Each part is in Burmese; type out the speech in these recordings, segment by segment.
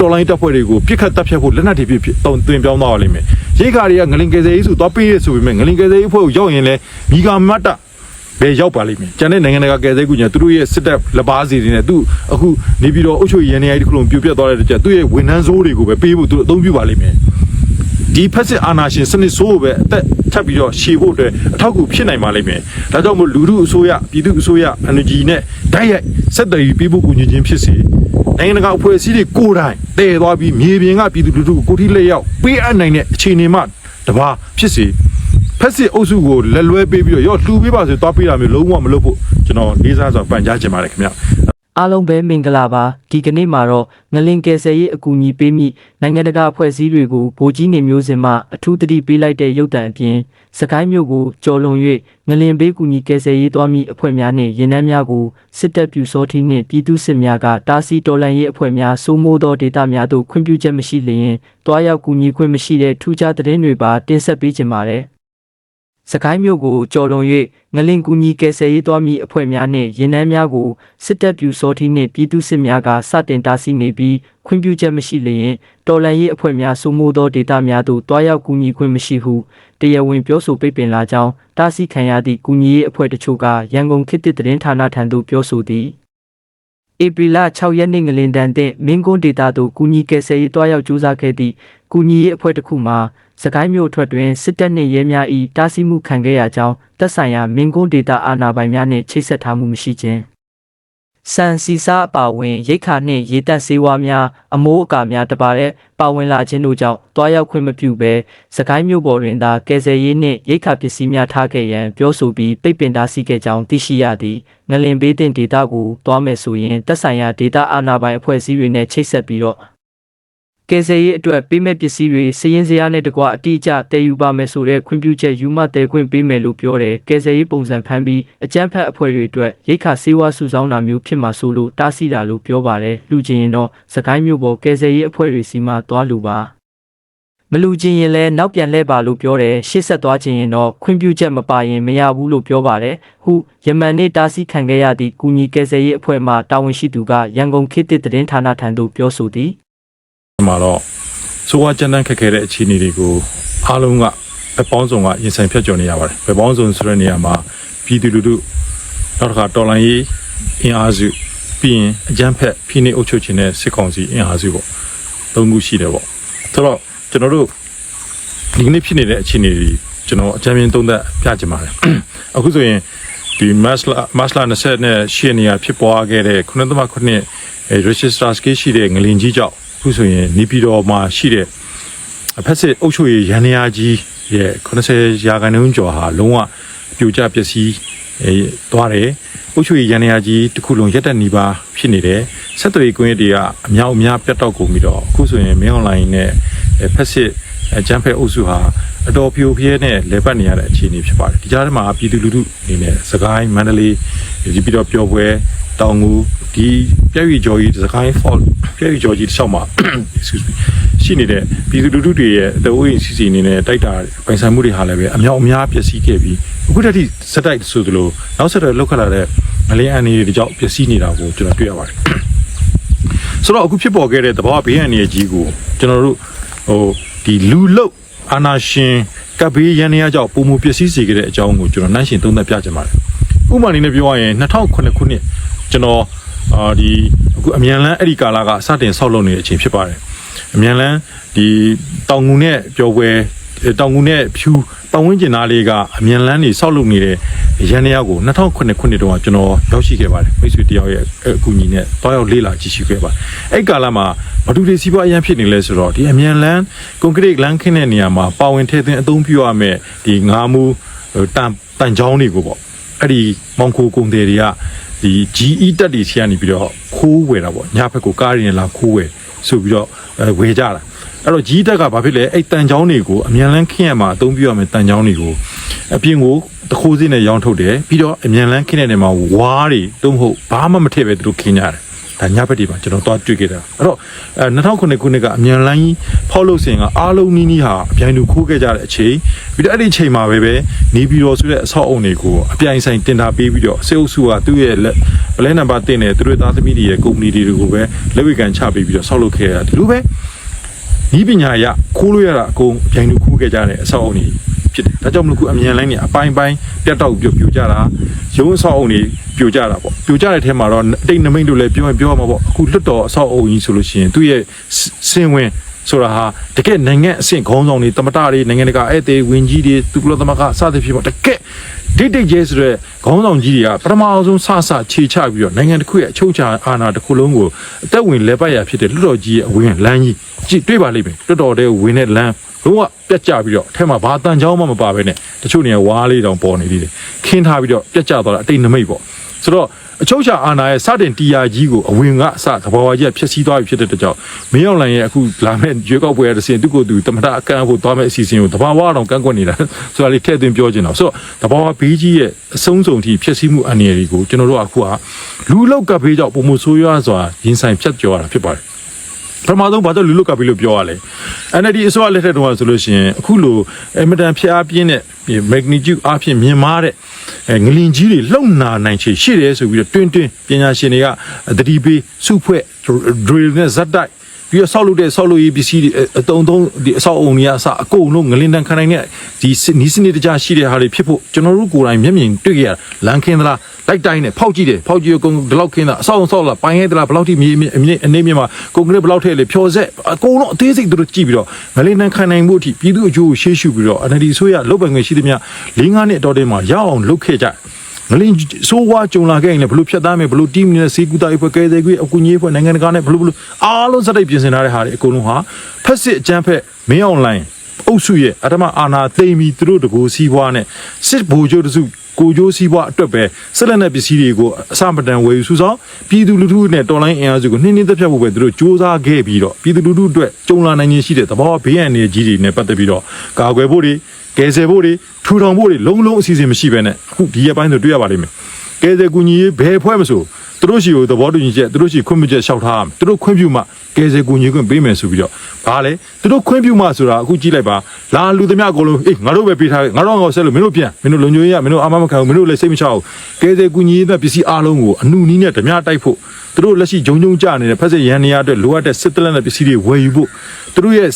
တော်လိုင်းတပ်ဖွဲ့တွေကိုပြစ်ခတ်တပ်ဖြတ်ဖို့လက်နက်တွေပြဖြစ်တုံတွင်ပြောင်းသွားပါလိမ့်မယ်ရိတ်ခါတွေကငလင်ကယ်ဆယ်ရေးဆိုသွားပေးရဆိုပေမဲ့ငလင်ကယ်ဆယ်ရေးဖွဲ့ကိုရောက်ရင်လည်းမိဂါမတ်တဘယ်ရောက်ပါလိမ့်မယ်ကျန်တဲ့နိုင်ငံတကာကယ်ဆယ်ကူညာသူတို့ရဲ့စစ်တပ်လက်ပါစီတွေနဲ့သူအခုနေပြီးတော့အုပ်ချုပ်ရေးရန်နေရာကြီးတစ်ခုလုံးပြိုပြတ်သွားတဲ့တကြသူ့ရဲ့ဝန်ထမ်းစိုးတွေကိုပဲပေးဖို့သူတို့အသုံးပြုပါလိမ့်မယ်ဒီဖက်စစ်အာဏာရှင်စနစ်ဆိုးကိုပဲအသက်ထပ်ပြီးတော့ရှေ့ဖို့အတွက်အထောက်အကူဖြစ်နိုင်ပါလိမ့်မယ်။ဒါကြောင့်မို့လူထုအစိုးရပြည်သူအစိုးရ energy နဲ့ဓာတ်ရိုက်ဆက်သွယ်ပြီးပြည်ဖို့ကူညီခြင်းဖြစ်စေ နိုင်ငံတကာအဖွဲ့အစည်းတွေကိုယ်တိုင်တည်သွားပြီးမြေပြင်ကပြည်သူလူထုကိုကိုထိလက်ရောက်ပေးအပ်နိုင်တဲ့အခြေအနေမှတပါဖြစ်စေဖက်စစ်အုပ်စုကိုလက်လွဲပေးပြီးတော့ရောလှူပေးပါဆိုသွားပေးတာမျိုးလုံးဝမလုပ်ဖို့ကျွန်တော်လေးစားစွာပန်ကြားချင်ပါတယ်ခင်ဗျာ အားလုံးပဲမင်္ဂလာပါဒီကနေ့မှာတော့ငလင်ကယ်ဆယ်ရေးအကူအညီပေးမိနိုင်ငံတကာအဖွဲ့အစည်းတွေကိုဗိုလ်ကြီးနေမျိုးစင်မှအထူးတတိပေးလိုက်တဲ့ရုပ်တံအပြင်စကိုင်းမြို့ကိုကျော်လွန်၍ငလင်ဘေးကူညီကယ်ဆယ်ရေးသွားမိအဖွဲ့များနှင့်ရင်နှန်းများကိုစစ်တပ်ပြူစောထီးနှင့်ပြည်သူစစ်များကတာစီတော်လှန်ရေးအဖွဲ့များစိုးမိုးသောဒေသများသို့ခွင့်ပြုချက်မရှိလျင်တွားရောက်ကူညီခွင့်မရှိတဲ့ထူးခြားသတင်းတွေပါတင်ဆက်ပေးကြပါမယ် စကိုင်းမြို့ကိုကြော်လွန်၍ငလင်ကူညီကယ်ဆယ်ရေးသွားမည့်အဖွဲ့များနှင့်ရင်နှန်းများကိုစစ်တပ်ပြူစောထီးနှင့်ပြည်သူစစ်များကစတင်တားဆီးနေပြီးခွင့်ပြုချက်မရှိလျင်တော်လှန်ရေးအဖွဲ့များစိုးမိုးသောဒေသများသို့တွားရောက်ကူညီခွင့်မရှိဟုတရားဝင်ပြောဆိုပိတ်ပင်လာကြောင်းတားဆီးခံရသည့်ကူညီရေးအဖွဲ့တချို့ကရန်ကုန်ခေတ်သစ်သတင်းဌာနထံသို့ပြောဆိုသည်ဧပြီလ6ရက်နေ့ငလင်တန်တဲ့မင်းကွန်းဒေတာတို့ကူညီကယ်ဆယ်ရေးတွားရောက်ကြိုးစားခဲ့သည့်ကူညီရေးအဖွဲ့တစ်ခုမှာ စကိုင်းမြို့အထွက်တွင်စစ်တပ်နှင့်ရဲများ၏တားဆီးမှုခံခဲ့ရကြောင်းတပ်ဆိုင်ရာမင်းကွန်းဒေတာအာဏာပိုင်များနှင့်ချိတ်ဆက်ထားမှုမရှိခြင်းစံစီစာအပါအဝင်ရိတ်ခါနှင့်ရေတပ်ဆေးဝါးများအမိုးအကာများတပါတဲ့ပါဝင်လာခြင်းတို့ကြောင့်တွားရောက်ခွင့်မပြုဘဲစကိုင်းမြို့ပေါ်တွင်သာကယ်ဆယ်ရေးနှင့်ရိတ်ခါပစ္စည်းများထားခဲ့ရန်ပြောဆိုပြီးပိတ်ပင်တားဆီးခဲ့ကြောင်းသိရှိရသည်ငလင်ဘေးတင်ဒေတာကိုတွားမယ်ဆိုရင်တပ်ဆိုင်ရာဒေတာအာဏာပိုင်အဖွဲ့အစည်းတွေနဲ့ချိတ်ဆက်ပြီးတော့ ကယ်ဆယ်ရေးအတွက်ပေးမဲ့ပစ္စည်းတွေစည်ရင်စရာနဲ့တကွအတိအကျတည်ယူပါမယ်ဆိုတဲ့ခွင့်ပြုချက်ယူမှတည်ခွင့်ပေးမယ်လို့ပြောတယ်ကယ်ဆယ်ရေးပုံစံဖမ်းပြီးအကြမ်းဖက်အဖွဲ့တွေအတွက်ရိတ်ခါစေဝါစုဆောင်းတာမျိုးဖြစ်မှာဆိုလို့တားဆီးတာလို့ပြောပါတယ်လူချင်းရင်တော့စကိုင်းမျိုးပေါ်ကယ်ဆယ်ရေးအဖွဲ့တွေစီမှသွားလူပါမလူချင်းရင်လည်းနောက်ပြန်လဲပါလို့ပြောတယ်ရှေ့ဆက်သွားချင်းရင်တော့ခွင့်ပြုချက်မပါရင်မရဘူးလို့ပြောပါတယ်ဟုယမန်နေ့တားဆီးခံခဲ့ရသည့်ကုညီကယ်ဆယ်ရေးအဖွဲ့မှတာဝန်ရှိသူကရန်ကုန်ခေတ်သစ်သတင်းဌာနထံသို့ပြောဆိုသည်ဒီ မှာတော့စိုးဝါကြမ်းတမ်းခက်ခဲတဲ့အခြေအနေတွေကိုအားလုံးကဘက်ပေါင်းစုံကရင်ဆိုင်ဖြတ်ကျော်နေရပါတယ်ဘက်ပေါင်းစုံဆိုတဲ့နေရာမှာပြည်သူလူထုနောက်တစ်ခါတော်လိုင်းရေးအင်အားစုပြီးရင်အကြမ်းဖက်ဖိနှိပ်အုပ်ချုပ်ခြင်းနဲ့စစ်ကောင်စီအင်အားစုပေါ့သုံးခုရှိတယ်ပေါ့ဆိုတော့ကျွန်တော်တို့ဒီကနေ့ဖြစ်နေတဲ့အခြေအနေတွေကျွန်တော်အကြမ်းဖျင်းသုံးသပ်ပြချင်ပါတယ်အခုဆိုရင်ဒီမတ်လမတ်လ20နဲ့ရှေ့နေရဖြစ်ပွားခဲ့တဲ့9.9အဲ register scale ရှိတဲ့ငလင်ကြီးကြောင့်အ ခုဆိုရင်နေပြည်တော်မှာရှိတဲ့အဖက်စစ်အုပ်ချုပ်ရေးရန်နေရာကြီးရဲ့80ရာခိုင်နှုန်းကျော်ဟာလုံးဝပြိုကျပျက်စီးအဲသွားတယ်အုပ်ချုပ်ရေးရန်နေရာကြီးတစ်ခုလုံးရက်တက်နေပါဖြစ်နေတယ်ဆက်သွယ်ရေးကွင်းတွေကအများအများပြတ်တောက်ကုန်ပြီးတော့အခုဆိုရင်မင်းအွန်လိုင်းနဲ့အဲဖက်စစ်အကြမ်းဖက်အုပ်စုဟာအတော်ပြိုပြဲနဲ့လဲပတ်နေရတဲ့အခြေအနေဖြစ်ပါတယ်ဒီကြားထဲမှာပြည်သူလူထုအနေနဲ့စကိုင်းမန္တလေးဒီပြီးတော့ပျော်ပွဲတောင်ငူ ဒီပြည့်ရီကျော်ကြီးစကိုင်း fault ပြည့်ရီကျော်ကြီးတစ်လျှောက်မှာ excuse me ရှိနေတဲ့ပြည်သူလူထုတွေရဲ့တဝိုင်းစီစီအနေနဲ့တိုက်တာပိုင်ဆိုင်မှုတွေဟာလည်းပဲအမြောက်အများပျက်စီးခဲ့ပြီးအခုတည်းကစက်တိုက်ဆိုသလိုနောက်ဆက်တွဲလောက်ခလာတဲ့ငလင်းအန်တွေကြောင့်ပျက်စီးနေတာကိုကျွန်တော်တွေ့ရပါတယ်ဆိုတော့အခုဖြစ်ပေါ်ခဲ့တဲ့သဘောဘေးအန္တရာယ်ကြီးကိုကျွန်တော်တို့ဟိုဒီလူလုတ်အာနာရှင်ကပ်ဘေးရန်နေရကြောင့်ပုံမူပျက်စီးစေခဲ့တဲ့အကြောင်းကိုကျွန်တော်နှိုင်းရှင်သုံးသပ်ပြချင်ပါတယ်။ဥပမာအနေနဲ့ပြောရရင်2009ခုနှစ်ကျွန်တော် အာဒီအခုအမြန်လန်းအဲ့ဒီကာလကစတင်ဆောက်လုပ်နေတဲ့အချိန်ဖြစ်ပါတယ်။အမြန်လန်းဒီတောင်ငူနဲ့ပျော်ပွဲတောင်ငူနဲ့ဖြူပတ်ဝန်းကျင်သားလေးကအမြန်လန်းနေဆောက်လုပ်နေတဲ့ရန်နေရကို2009ခုနှစ်တုန်းကကျွန်တော်ရောက်ရှိခဲ့ပါတယ်မိတ်ဆွေတယောက်ရဲ့အကူအညီနဲ့တွားရောက်လေ့လာကြည့်ရှုခဲ့ပါတယ်အဲ့ကာလမှာဘာတူတွေစီးပွားအရင်ဖြစ်နေလဲဆိုတော့ဒီအမြန်လန်းကွန်ကရစ်လမ်းခင်းတဲ့နေရာမှာပါဝင်ထည့်သွင်းအသုံးပြုရမယ်ဒီငါးမူတန်တန်ချောင်းတွေကိုပေါ့အဲ့ဒီမောင်ခိုကုန်တယ်တွေက ဒီ GE တက်တွေဆီကနေပြီးတော့ခိုးဝယ်တာပေါ့ညဘက်ကိုကားရင်းလာခိုးဝယ်ဆိုပြီးတော့ဝယ်ကြတာအဲ့တော့ကြီးတက်ကဘာဖြစ်လဲအဲ့တန်ချောင်းတွေကိုအမြန်လန်းခင်းရမှာအသုံးပြုရမယ်တန်ချောင်းတွေကိုအပြင်ကိုတခိုးစင်းနဲ့ရောင်းထုတ်တယ်ပြီးတော့အမြန်လန်းခင်းတဲ့နေရာမှာဝါးတွေတုံးမဟုတ်ဘာမှမထည့်ပဲသူတို့ခင်းကြတယ် ဒါညဘက်ဒီမှာကျွန်တော်သွားတွေ့ခဲ့တာအဲ့တော့အဲ2009ခုနှစ်ကအမြန်လိုင်းဖောက်လို့စင်ကအားလုံးနီးနီးဟာအပြိုင်တူခိုးခဲ့ကြတဲ့အချိန်ပြီးတော့အဲ့ဒီအချိန်မှာပဲပဲနေပြည်တော်ဆိုတဲ့အဆောက်အုံတွေကိုအပြိုင်ဆိုင်တင်တာပေးပြီးတော့စေအုပ်စုကသူ့ရဲ့ပလဲနံပါတ်တင်တယ်သူတို့သားသမီးတွေရဲ့ကုမ္ပဏီတွေကိုပဲလက်ဝေကန်ချပေးပြီးတော့ဆောက်လုပ်ခဲ့ရတာဒီလိုပဲဤပညာအရခိုးလို့ရတာအကုန်အပြိုင်တူခိုးခဲ့ကြတဲ့အဆောက်အုံတွေ ဖြစ်တယ်။ဒါကြောင့်မလို့ခုအမြန်လိုင်းနေအပိုင်းပိုင်းပြတ်တောက်ပြိုပြိုကြတာရုံးအဆောက်အုံတွေပြိုကြတာပေါ့။ပြိုကြတဲ့ထဲမှာတော့အတိတ်နမိတ်တို့လည်းပြောရင်ပြောရမှာပေါ့။အခုလွတ်တော်အဆောက်အုံကြီးဆိုလို့ရှိရင်သူ့ရဲ့စင်ဝင်ဆိုတာဟာတကယ်နိုင်ငံအဆင့်ခေါင်းဆောင်တွေတမတာတွေနိုင်ငံတကာဧည့်သည်ဝင်ကြီးတွေသူကလသမကစသဖြင့်ပေါ့တကယ် ဒိတ်ဒိတ်ကျဲဆိုတဲ့ခေါင်းဆောင်ကြီးတွေကပထမအောင်ဆုံးစစခြေချပြီးတော့နိုင်ငံတစ်ခုရဲ့အချုပ်အခြာအာဏာတစ်ခုလုံးကိုအသက်ဝင်လဲပတ်ရဖြစ်တဲ့လွတ်တော်ကြီးရဲ့အဝင်လမ်းကြီးကြည့်တွေ့ပါလိမ့်မယ်လွတ်တော်တဲ့ဝင်တဲ့လမ်းလုံးဝပြတ်ကျပြီးတော့အထက်မှာဘာတန်ချောင်းမှမပါဘဲနဲ့တချို့နေရာဝါးလေးတောင်ပေါ်နေသေးတယ်ခင်းထားပြီးတော့ပြတ်ကျသွားတာအတိတ်နမိတ်ပေါ့ဆိုတော့ အချုပ်ချာအာဏာရဲ့စတင်တီယာကြီးကိုအဝင်ကအစသဘာဝကြီးကဖျက်ဆီးသွားပြီဖြစ်တဲ့အတွက်ကြောင့်မင်းအောင်လှိုင်ရဲ့အခုလာမဲ့ရွေးကောက်ပွဲရတဲ့စဉ်သူကိုယ်သူတမတာအကန့်ဖို့သွားမဲ့အစီအစဉ်ကိုသဘာဝအောင်ကန့်ကွက်နေတာဆိုတာလေးထည့်သွင်းပြောချင်တော့ဆိုတော့သဘာဝဘေးကြီးရဲ့အဆုံးစုံထိဖျက်ဆီးမှုအနေအတွေကိုကျွန်တော်တို့အခုကလူလောက်ကပ်ဘေးကြောင့်ပုံမဆိုးရွားစွာရင်ဆိုင်ဖြတ်ကျော်ရတာဖြစ်ပါတယ် ပထမဆုံးဘာလို့လူလုကပ်ပြီးလို့ပြောရလဲ NLD အစိုးရလက်ထက်တုန်းကဆိုလို့ရှိရင်အခုလိုအင်မတန်ဖျားပြင်းတဲ့ magnitude အဖြစ်မြင်မာတဲ့အဲငလင်ကြီးတွေလှုပ်နာနိုင်ချေရှိတယ်ဆိုပြီးတော့တွင်းတွင်းပညာရှင်တွေကသတိပေးစုဖွဲ့ drill နဲ့ဇက်တိုက် ပြီးတော့ဆောက်လုပ်တဲ့ဆောက်လုပ်ရေးပစ္စည်းတွေအတုံတုံးဒီအဆောက်အုံတွေကအစအကုန်လုံးငလင်တန်ခံနိုင်တဲ့ဒီနီးစနစ်တကျရှိတဲ့ဟာတွေဖြစ်ဖို့ကျွန်တော်တို့ကိုယ်တိုင်မျက်မြင်တွေ့ကြရလန်ခင်းသလားလိုက်တိုင်းနဲ့ဖောက်ကြည့်တယ်ဖောက်ကြည့်ရကုန်ဒီလောက်ခင်းတာအဆောက်အုံဆောက်လာပိုင်ရဲသလားဘယ်လောက်ထိမြေအနေအနေမြင့်မှာကွန်ကရစ်ဘယ်လောက်ထဲလေဖြော်ဆက်အကုန်လုံးအသေးစိတ်တို့ကြည့်ပြီးတော့ငလင်တန်ခံနိုင်မှုအထိပြည်သူအကျိုးကိုရှေ့ရှုပြီးတော့ NLD ဆိုရလုတ်ပိုင်ခွင့်ရှိသမျှ၄၅နှစ်အတော်တင်းမှာရအောင်လုပ်ခဲ့ကြတယ် ငလင်းဆိုးဝါးကြုံလာခဲ့ရင်လည်းဘလို့ဖြတ်သားမယ်ဘလို့တီးမနဲ့စေကူတာအဖွဲ့ကဲတဲ့ကွေအကူကြီးအဖွဲ့နိုင်ငံတကာနဲ့ဘလို့ဘလို့အားလုံးစက်တိုက်ပြင်ဆင်ထားတဲ့ဟာတွေအကုန်လုံးဟာဖက်စစ်အကြမ်းဖက်မင်းအွန်လိုင်းအုပ်စုရဲ့အထမအာနာသိမ့်ပြီးသူတို့တကူစီးပွားနဲ့စစ်ဘိုလ်ချုပ်တစု ကိုကျိုးစီးပွားအတွက်ပဲဆက်လက်တဲ့ပစ္စည်းတွေကိုအစမတန်ဝယ်ယူစုဆောင်ပြည်သူလူထုနဲ့တော်လိုင်းအင်အားစုကိုနှင်းနှင်းသက်ဖြတ်ဖို့ပဲသူတို့စ조사ခဲ့ပြီးတော့ပြည်သူလူထုအတွက်ကြုံလာနိုင်ခြင်းရှိတဲ့သဘောဘေးအန္တရာယ်ကြီးတွေနဲ့ပတ်သက်ပြီးတော့ကာကွယ်ဖို့တွေကယ်ဆယ်ဖို့တွေထူထောင်ဖို့တွေလုံးလုံးအစီအစဉ်မရှိဘဲနဲ့အခုဒီရက်ပိုင်းဆိုတွေ့ရပါလိမ့်မယ်ကယ်ဆယ်ကူညီရေးဘယ်ဖွဲ့မဆိုသူတို့ရှိကိုသဘောတူညီချက်သူတို့ရှိခွင့်ပြုချက်လျှောက်ထားရမယ်သူတို့ခွင့်ပြုမှ ကယ်ဆယ်ကူညီခွင့်ပေးမယ်ဆိုပြီးတော့ဘာလဲသူတို့ခွင့်ပြုမှဆိုတာအခုကြည့်လိုက်ပါလာလူသမျှအကုန်လုံးအေးငါတို့ပဲပေးထားခဲ့ငါတို့ငါဆက်လို့မင်းတို့ပြန်မင်းတို့လုံခြုံရေးရမင်းတို့အာမမခံဘူးမင်းတို့လည်းစိတ်မချဘူးကယ်ဆယ်ကူညီရေးတဲ့ပစ္စည်းအားလုံးကိုအနုနီးနဲ့ဓမြတိုက်ဖို့သူတို့လက်ရှိဂျုံဂျုံကြနေတဲ့ဖက်စစ်ရန်နေရအတွက်လိုအပ်တဲ့စစ်တလက်နဲ့ပစ္စည်းတွေဝယ်ယူဖို့သူတို့ရဲ့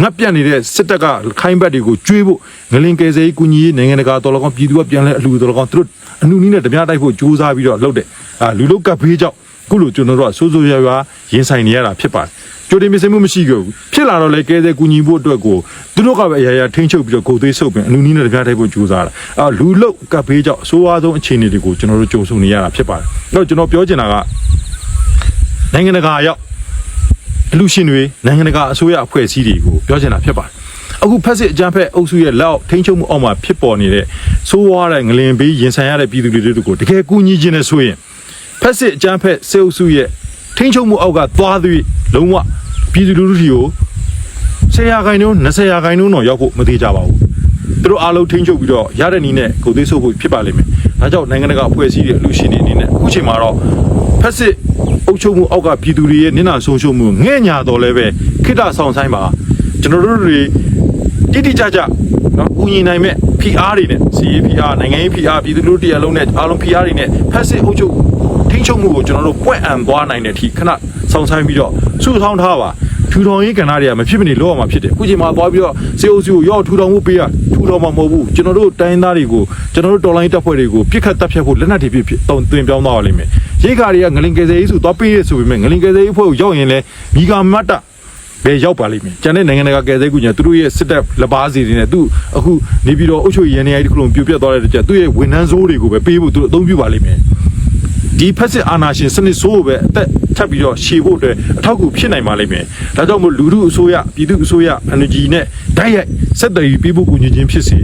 ငတ်ပြတ်နေတဲ့စစ်တပ်ကခိုင်းဘက်တွေကိုကျွေးဖို့ငလင်ကယ်ဆယ်ရေးကူညီရေးနိုင်ငံတကာတော်လကောင်းပြည်သူကပြန်လဲအလှူတော်လကောင်းသူတို့အနုနီးနဲ့ဓမြတိုက်ဖို့ကြိုးစားပြီးတော့လုပ်တဲ့အာလူလုတ်ကပ်ဘေးကြောင့် ခုလိုကျွန်တော်တို့ကစိုးစိုးရွားရွားရင်ဆိုင်နေရတာဖြစ်ပါတယ်ကြိုတင်ပြင်ဆင်မှုမရှိခဲ့ဘူးဖြစ်လာတော့လေကဲတဲ့ကူညီဖို့အတွက်ကိုသူတို့ကပဲအရာရာထိန်းချုပ်ပြီးတော့ကိုယ်သေးဆုပ်ပြီးအနုနီးနဲ့တပြားတိုက်ဖို့ကြိုးစားတာအာလူလုတ်ကပ်ဘေးကြောင့်အဆိုးအဝါဆုံးအခြေအနေတွေကိုကျွန်တော်တို့ကြုံဆုံနေရတာဖြစ်ပါတယ်အဲ့တော့ကျွန်တော်ပြောချင်တာကနိုင်ငံတကာရောက်အလူရှင်တွေနိုင်ငံတကာအစိုးရအဖွဲ့အစည်းတွေကိုပြောချင်တာဖြစ်ပါတယ်အခုဖက်စစ်အကြမ်းဖက်အုပ်စုရဲ့လက်အောက်ထိန်းချုပ်မှုအောက်မှာဖြစ်ပေါ်နေတဲ့ဆိုးဝါးတဲ့ငလင်ဘေးရင်ဆိုင်ရတဲ့ပြည်သူတွေတို့ကိုတကယ်ကူညီခြင်းနဲ့ဆိုရင် ဖက်စစ်အကြမ်းဖက်စေအုပ်စုရဲ့ထိန်းချုပ်မှုအောက်ကသွားသွေးလုံးဝပြည်သူလူထုတွေကို10ရာခိုင်နှုန်း20ရာခိုင်နှုန်းတော့ရောက်ဖို့မသေးကြပါဘူးသူတို့အားလုံးထိန်းချုပ်ပြီးတော့ရတဲ့နည်းနဲ့ကိုယ်သေးဆုပ်ဖို့ဖြစ်ပါလိမ့်မယ်ဒါကြောင့်နိုင်ငံတကာအဖွဲ့အစည်းတွေအလူရှင်တွေအနေနဲ့အခုချိန်မှာတော့ဖက်စစ်အုပ်ချုပ်မှုအောက်ကပြည်သူတွေရဲ့နစ်နာဆုံးရှုံးမှုငဲ့ညာတော်လဲပဲခိတ္တဆောင်ဆိုင်ပါကျွန်တော်တို့တွေ တိတိကျကျနော်ဦးညီနိုင်မဲ့ PR တွေနဲ့စီရေး PR နိုင်ငံရေး PR ပြည်သူလူထုတရားလုံးနဲ့အားလုံး PR တွေနဲ့ဖက်စစ်အုပ်ချုပ်ထိန်းချုပ်မှုကိုကျွန်တော်တို့ပွင့်အံသွားနိုင်တဲ့အထိခဏစောင့်ဆိုင်ပြီးတော့စုဆောင်းထားပါထူထောင်ရေးကဏ္ဍတွေကမဖြစ်မနေလောက်အောင်မှာဖြစ်တယ်အခုချိန်မှာသွားပြီးတော့စေအိုစီကိုရောက်ထူထောင်မှုပေးရထူထောင်မှာမဟုတ်ဘူးကျွန်တော်တို့တိုင်းသားတွေကိုကျွန်တော်တို့တော်လိုင်းတပ်ဖွဲ့တွေကိုပြစ်ခတ်တပ်ဖြတ်ဖို့လက်နက်တွေပြဖြစ်တုံသွင်ပြောင်းသွားပါလိမ့်မယ်ရိတ်ခါတွေကငလင်ကယ်ဆယ်ရေးဆိုသွားပေးရဆိုပေမဲ့ငလင်ကယ်ဆယ်ရေးအဖွဲ့ကိုရောက်ရင်လည်းမိဂါမတ်တ ဘယ်ရောက်ပါလိမ့်မယ်ကျန်တဲ့နိုင်ငံတကာကယ်ဆယ်ကူညာသူတို့ရဲ့စစ်တပ်လက်ပါစီတွေနဲ့သူအခုနေပြီးတော့အုပ်ချုပ်ရေးရန်နေရာဒီခုလုံးပြိုပြတ်သွားတဲ့ကြသူ့ရဲ့ဝန်ထမ်းစိုးတွေကိုပဲပေးဖို့သူတို့အသုံးပြုပါလိမ့်မယ်ဒီဖက်စစ်အာဏာရှင်စနစ်ဆိုးကိုပဲအသက်ထပ်ပြီးတော့ရှေ့ဖို့အတွက်အထောက်အကူဖြစ်နိုင်ပါလိမ့်မယ်။ဒါကြောင့်မို့လူထုအစိုးရပြည်သူအစိုးရ energy နဲ့ဓာတ်ရိုက်ဆက်သွယ်ပြီးပြည်ဖို့ကူညီခြင်းဖြစ်စေ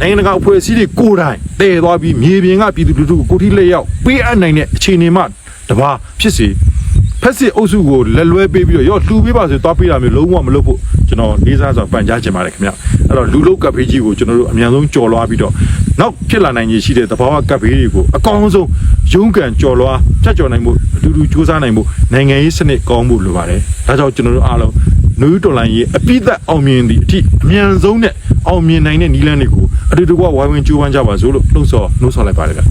နိုင်ငံတကာအဖွဲ့အစည်းတွေကိုယ်တိုင်တည်သွားပြီးမြေပြင်ကပြည်သူလူထုကိုကိုယ်ထိလက်ရောက်ပေးအပ်နိုင်တဲ့အခြေအနေမှတပါဖြစ်စေ ဖက်စစ်အုပ်စုကိုလက်လွဲပေးပြီးတော့ရောလှူပေးပါဆိုသွားပေးတာမျိုးလုံးဝမလုပ်ဖို့ကျွန်တော်လေးစားစွာပန်ကြားချင်ပါတယ်ခင်ဗျ။အဲ့တော့လူလုတ်ကပ်ဖေးကြီးကိုကျွန်တော်တို့အမြန်ဆုံးကြော်လွှားပြီးတော့နောက်ဖြစ်လာနိုင်ခြေရှိတဲ့သဘာဝကပ်ဖေးတွေကိုအကောင်းဆုံးရုန်းကန်ကြော်လွားဖြတ်ကျော်နိုင်မှုအတူတူစူးစမ်းနိုင်မှုနိုင်ငံရေးစနစ်ကောင်းမှုလိုပါတယ်ဒါကြောင့်ကျွန်တော်တို့အားလုံးနယူးတော်လိုင်းရေးအပိသက်အောင်မြင်သည့်အထိအမြန်ဆုံးနဲ့အောင်မြင်နိုင်တဲ့နည်းလမ်းတွေကိုအတူတူကဝိုင်းဝန်းကြိုးပမ်းကြပါစို့လို့လှုံ့ဆော်နှိုးဆော်လိုက်ပါတယ်ဗျ